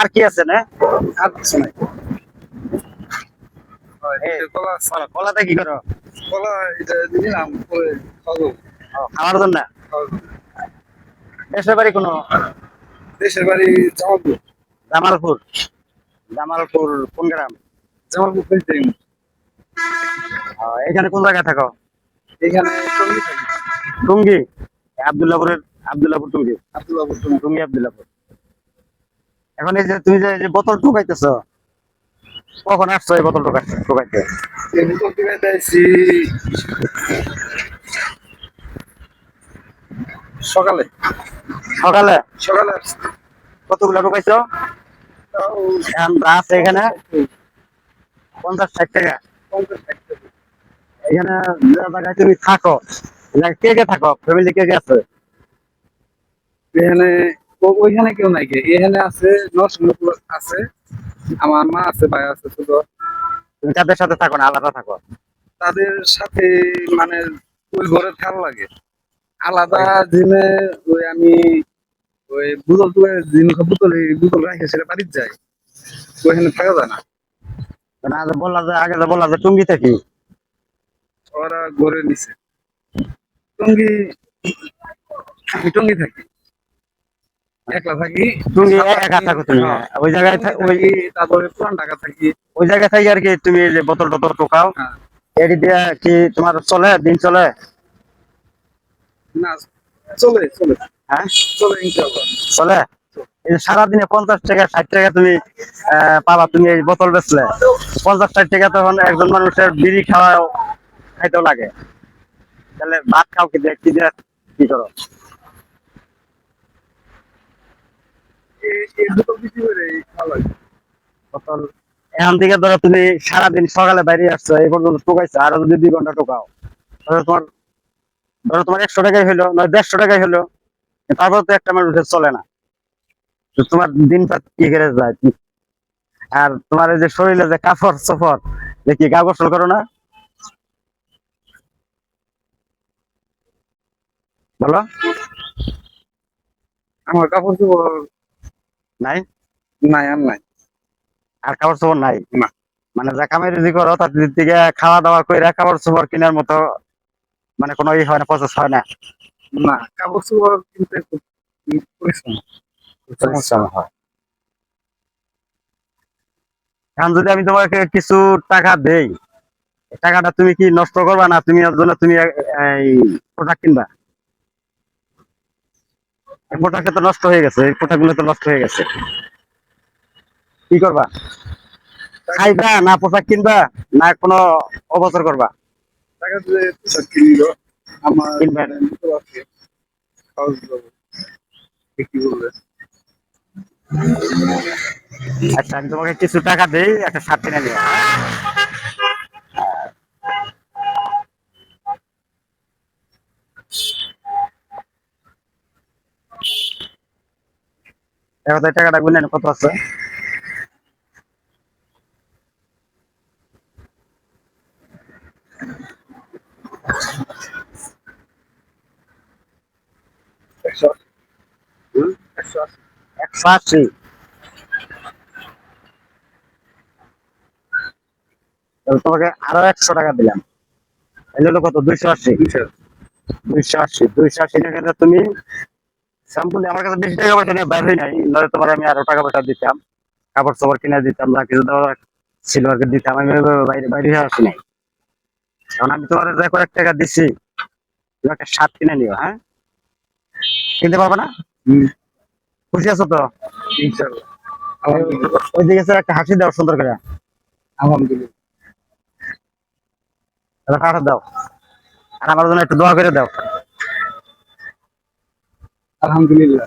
আর কি আছে না? আর কিছু নাই। কলাতে কি করো? কলা এটা খাওয়ার জন্য? দেশের বাড়ি কোনো? দেশের বাড়ি জামালপুর। জামালপুর? জামালপুর কোন গ্রাম? জামালপুর এখানে কোন জায়গায় থাকো? এখানে টুঙ্গি আবদুল্লাপুরের আবদুল্লাপুর টুঙ্গি আব্দুল্লাপুর টঙ্গি আবদুল্লাপুর এখন এই যে তুমি যে বোতল ঢুকাইতেছ কখন আসছো এই বোতল ঢুকাইতে ঢুকাইতে সকালে। সকালে? সকালে। কতগুলো ঢুকাইছো এখন আছে এখানে পঞ্চাশ ষাট টাকা। এখানে তুমি থাকো। কে কে থাকো? ফ্যামিলি কে কে আছে? এখানে ওইখানে কেউ নাই এখানে আছে আছে আমার মা আছে ভাই আছে ছোট। তুমি তাদের সাথে থাকো না আলাদা থাকো। তাদের সাথে মানে ওই ঘরে থাল লাগে। আলাদা দিনে ওই আমি ওই বোতল টুয়ে দিন বোতল বোতল রাখে সেটা বাড়ির যাই ওইখানে থাকা যায় না। বললা যে আগে বললা যে টুঙ্গি থাকি। ওরা ঘরে নিছে। টঙ্গি টঙ্গি থাকি। একলা থাকি। টুঙ্গি একা থাকো তুমি। হ্যাঁ। ওই জায়গায় ওই থাকি, তারপরে পুরান ঢাকা থাকি। ওই থাকি আর কি তুমি যে বোতল টোতল টোকাও হ্যাঁ। এটি দিয়ে কি তোমার চলে? দিন চলে? না চলে চলে। হ্যাঁ? চলে ইনশাআল্লাহ। চলে? সারাদিনে পঞ্চাশ টাকা ষাট টাকা তুমি পাবা তুমি এই বোতল বেচলে। পঞ্চাশ ষাট টাকা তখন একজন মানুষের বিড়ি খাওয়া খাইতেও লাগে। তাহলে ভাত খাও কি দিয়ে? কি করো এই এই বোতল বিক্রি করে ভালো লাগে বোতল এখান থেকে ধরো তুমি সারাদিন সকালে বাইরে আসছো, এই পর্যন্ত টোকাইছো আরও যদি দুই ঘণ্টা টোকাও তোমার, ধরো তোমার একশো টাকাই হলো নয়, দেড়শো টাকাই হলো তারপর তো একটা মানুষের চলে না। তোমার দিন করে যায়? আর তোমার যে শরীরে যে কাপড় চোপড় যে কি গা গোসল করো না? বলো। আমার কাপড় চোপড় নাই? নাই আর নাই। আর কাপড় চোপড় নাই? না। মানে যা কামাই রুজি করো তার দিক থেকে খাওয়া দাওয়া করে কাপড় চোপড় কেনার মতো মানে কোনো ই হয় না প্রসেস হয় না। না কাপড় চোপড় কিনতে পরিশ্রম পরিশ্রম হয়। এখন যদি আমি তোমাকে কিছু টাকা দেই টাকাটা তুমি কি নষ্ট করবা না? তুমি এর জন্য তুমি প্রোডাক্ট কিনবা? প্রোডাক্ট তো নষ্ট হয়ে গেছে এই প্রোডাক্টগুলো তো নষ্ট হয়ে গেছে। কি করবা? খাইবা না পোশাক কিনবা না কোনো অবসর করবা? করবে আচ্ছা আমি তোমাকে কিছু টাকা দিই একটা শার্ট কিনে নিও টাকাটা গুনে কত আছে? একশো আশি। তোমাকে আরও একশো টাকা দিলাম। এই হলো কত? দুইশো আশি। দুইশো। দুইশো আশি। দুইশো আশি টাকাটা তুমি স্যাম্পল আমার কাছে বেশি টাকা পয়সা নিয়ে বাইরে নাই। নয় তোমার আমি আরও টাকা পয়সা দিতাম কাপড় চাপড় কিনে দিতাম না কিছু দেওয়ার ছিল আর দিতাম আমি বাইরে বাইরে হয়ে আসি নাই। কারণ আমি তোমার যে কয়েক টাকা দিছি তুমি একটা শার্ট কিনে নিও হ্যাঁ? কিনতে পারবে না? খুশি আছো তো? ওই দিকে স্যার একটা হাসি দাও সুন্দর করে। আলহামদুলিল্লাহ। দাও। আর আমার জন্য একটু দোয়া করে দাও। আলহামদুলিল্লাহ।